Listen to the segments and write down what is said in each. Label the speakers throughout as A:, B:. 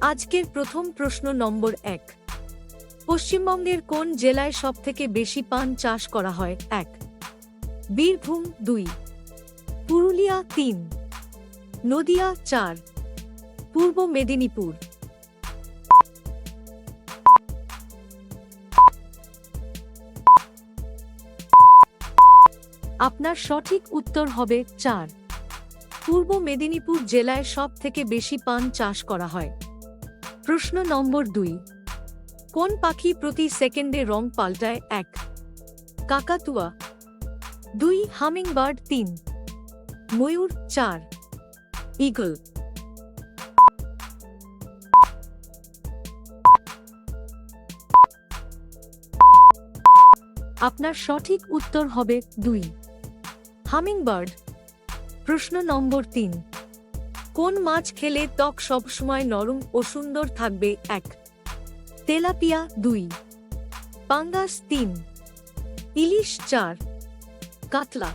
A: আজকের প্রথম প্রশ্ন নম্বর এক। পশ্চিমবঙ্গের কোন জেলায় সবথেকে বেশি পান চাষ করা হয়? এক। বীরভূম, দুই। পুরুলিয়া, তিন। নদিয়া, চার। পূর্ব মেদিনীপুর। আপনার সঠিক উত্তর হবে চার। পূর্ব মেদিনীপুর জেলায় সব থেকে বেশি পান চাষ করা হয়? প্রশ্ন নম্বর দুই। কোন পাখি প্রতি সেকেন্ডে রং পাল্টায়? এক। কাকাতুয়া। দুই, হামিংবার্ড। তিন। ময়ূর। চার। ইগল আপনার সঠিক উত্তর হবে দুই। হামিংবার্ড। প্রশ্ন নম্বর তিন। কোন মাছ খেলে ত্বক সবসময় নরম ও সুন্দর থাকবে? এক। তেলাপিয়া দুই। পাঙ্গাস তিন। ইলিশ চার। কাতলা।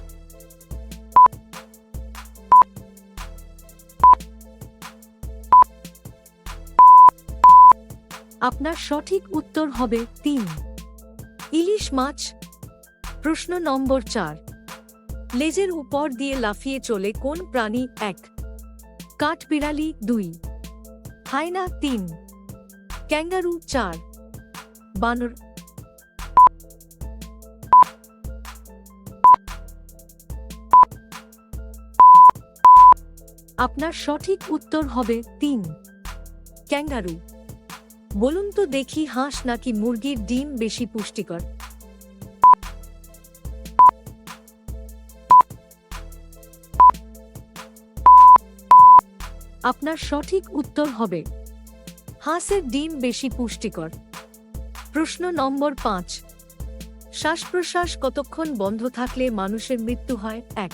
A: আপনার সঠিক উত্তর হবে তিন। ইলিশ মাছ। প্রশ্ন নম্বর চার। লেজের উপর দিয়ে লাফিয়ে চলে কোন প্রাণী? এক। কাঠবিড়ালি দুই। হায়না তিন। ক্যাঙ্গারু চার। বানর আপনার সঠিক উত্তর হবে তিন। ক্যাঙ্গারু। বলুন তো দেখি হাঁস নাকি মুরগির ডিম বেশি পুষ্টিকর। আপনার সঠিক উত্তর হবে। হাঁসের ডিম বেশি পুষ্টিকর। প্রশ্ন নম্বর পাঁচ। শ্বাস প্রশ্বাস কতক্ষণ বন্ধ থাকলে মানুষের মৃত্যু হয়? এক।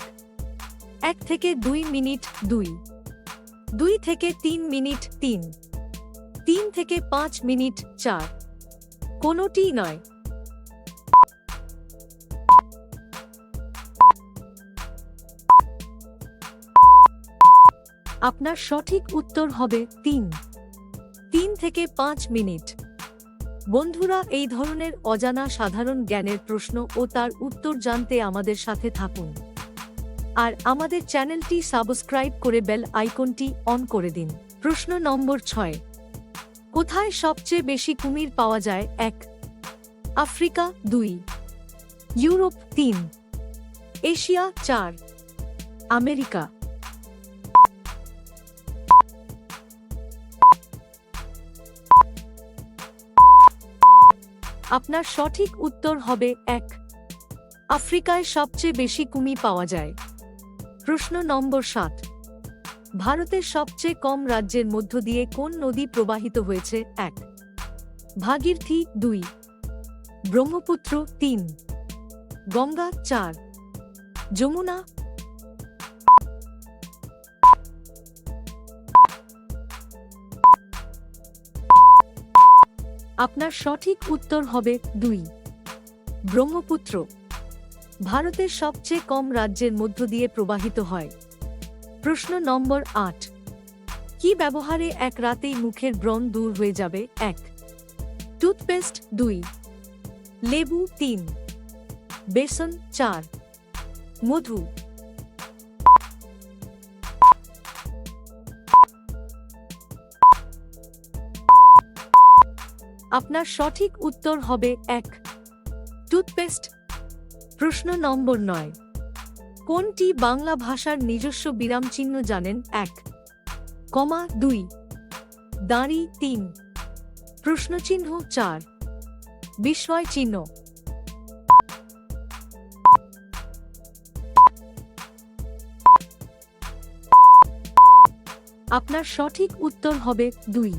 A: এক থেকে দুই মিনিট, দুই। দুই থেকে তিন মিনিট, তিন। তিন থেকে পাঁচ মিনিট, চার। কোনোটি নয়। আপনার সঠিক উত্তর হবে তিন। তিন থেকে পাঁচ মিনিট। বন্ধুরা, এই ধরনের অজানা সাধারণ জ্ঞানের প্রশ্ন ও তার উত্তর জানতে আমাদের সাথে থাকুন। আর আমাদের চ্যানেলটি সাবস্ক্রাইব করে বেল আইকনটি অন করে দিন। প্রশ্ন নম্বর ছয়। কোথায় সবচেয়ে বেশি কুমির পাওয়া যায়? এক। আফ্রিকা, দুই। ইউরোপ, তিন। এশিয়া, চার। আমেরিকা। আপনার সঠিক উত্তর হবে এক। আফ্রিকায় সবচেয়ে বেশি কুমি পাওয়া যায়। প্রশ্ন নম্বর সাত। ভারতের সবচেয়ে কম রাজ্যের মধ্য দিয়ে কোন নদী প্রবাহিত হয়েছে? এক। ভাগীরথী দুই। ব্রহ্মপুত্র তিন। গঙ্গা চার। যমুনা আপনার সঠিক উত্তর হবে দুই। ব্রহ্মপুত্র, ভারতের সবচেয়ে কম রাজ্যের মধ্য দিয়ে প্রবাহিত হয়। প্রশ্ন নম্বর আট। কি ব্যবহারে এক রাতেই মুখের ব্রণ দূর হয়ে যাবে? এক। টুথপেস্ট দুই। লেবু তিন। বেসন চার। মধু আপনার সঠিক উত্তর হবে এক। টুথপেস্ট। প্রশ্ন নম্বর নয়। কোনটি বাংলা ভাষার নিজস্ব বিরাম চিহ্ন জানেন? এক। কমা দুই। দাঁড়ি তিন। প্রশ্নচিহ্ন চার। বিস্ময় চিহ্ন। আপনার সঠিক উত্তর হবে দুই।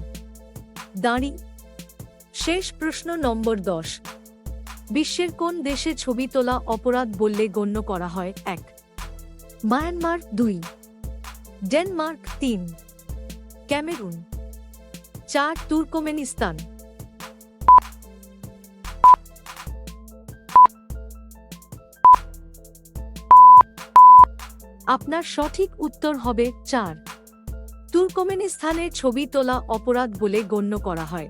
A: দাঁড়ি শেষ প্রশ্ন নম্বর দশ। বিশ্বের কোন দেশে ছবি তোলা অপরাধ বললে গণ্য করা হয়? এক। মায়ানমার দুই। ডেনমার্ক তিন। ক্যামেরুন। চার, তুর্কমেনিস্তান। আপনার সঠিক উত্তর হবে চার। তুর্কমেনিস্তানের ছবি তোলা অপরাধ বলে গণ্য করা হয়।